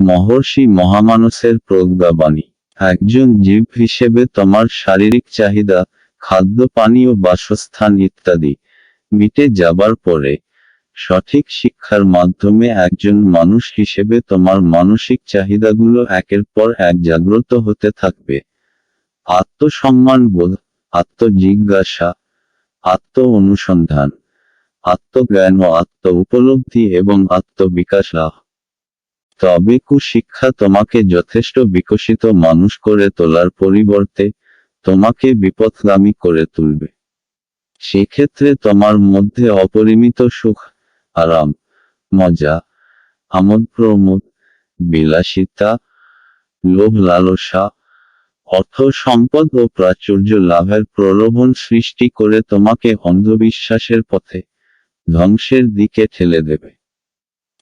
মহর্ষি মহামানসের প্রজ্ঞাবাণী। একজন জীব হিসেবে তোমার শারীরিক চাহিদা, খাদ্য পানীয় বাসস্থান ইত্যাদি মিটে যাবার পরে সঠিক শিক্ষার মাধ্যমে একজন মানুষ হিসেবে তোমার মানসিক চাহিদাগুলো একের পর এক জাগ্রত হতে থাকবে। আত্মসম্মান বোধ, আত্মজিজ্ঞাসা আত্ম অনুসন্ধান আত্মজ্ঞান ও আত্ম উপলব্ধি এবং আত্মবিকাশ লাভ। তবে কুশিক্ষা তোমাকে যথেষ্ট বিকশিত মানুষ করে তোলার পরিবর্তে তোমাকে বিপথগামী করে তুলবে। সেক্ষেত্রে তোমার মধ্যে অপরিমিত সুখ, আরাম, মজা, আমোদ প্রমোদ, বিলাসিতা, লোভ লালসা, অর্থ সম্পদ ও প্রাচুর্য লাভের প্রলোভন সৃষ্টি করে তোমাকে অন্ধবিশ্বাসের পথে ধ্বংসের দিকে ঠেলে দেবে।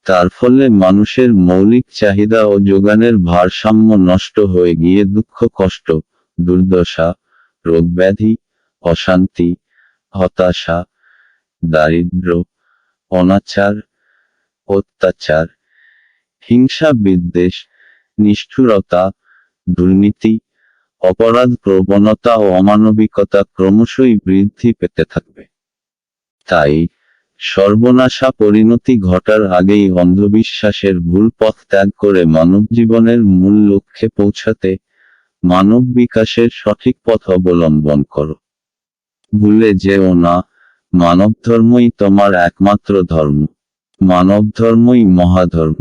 তার ফলে মানুষের মৌলিক চাহিদা ও যোগানের ভারসাম্য নষ্ট হয়ে গিয়ে দুঃখ, কষ্ট, দুর্দশা, রোগব্যাধি, অশান্তি, হতাশা, দারিদ্র, অনাচার, অত্যাচার, হিংসা, বিদ্বেষ, নিষ্ঠুরতা, দুর্নীতি, অপরাধ, প্রবণতা ও অমানবিকতা ক্রমশই বৃদ্ধি পেতে থাকবে। তাই সর্বনাশা পরিণতি ঘটার আগেই অন্ধবিশ্বাসের ভুল পথ ত্যাগ করে মানব জীবনের মূল লক্ষ্যে পৌঁছাতে মানব বিকাশের সঠিক পথ অবলম্বন করো। ভুলে যেও না মানব ধর্মই তোমার একমাত্র ধর্ম। মানব ধর্মই মহাধর্ম।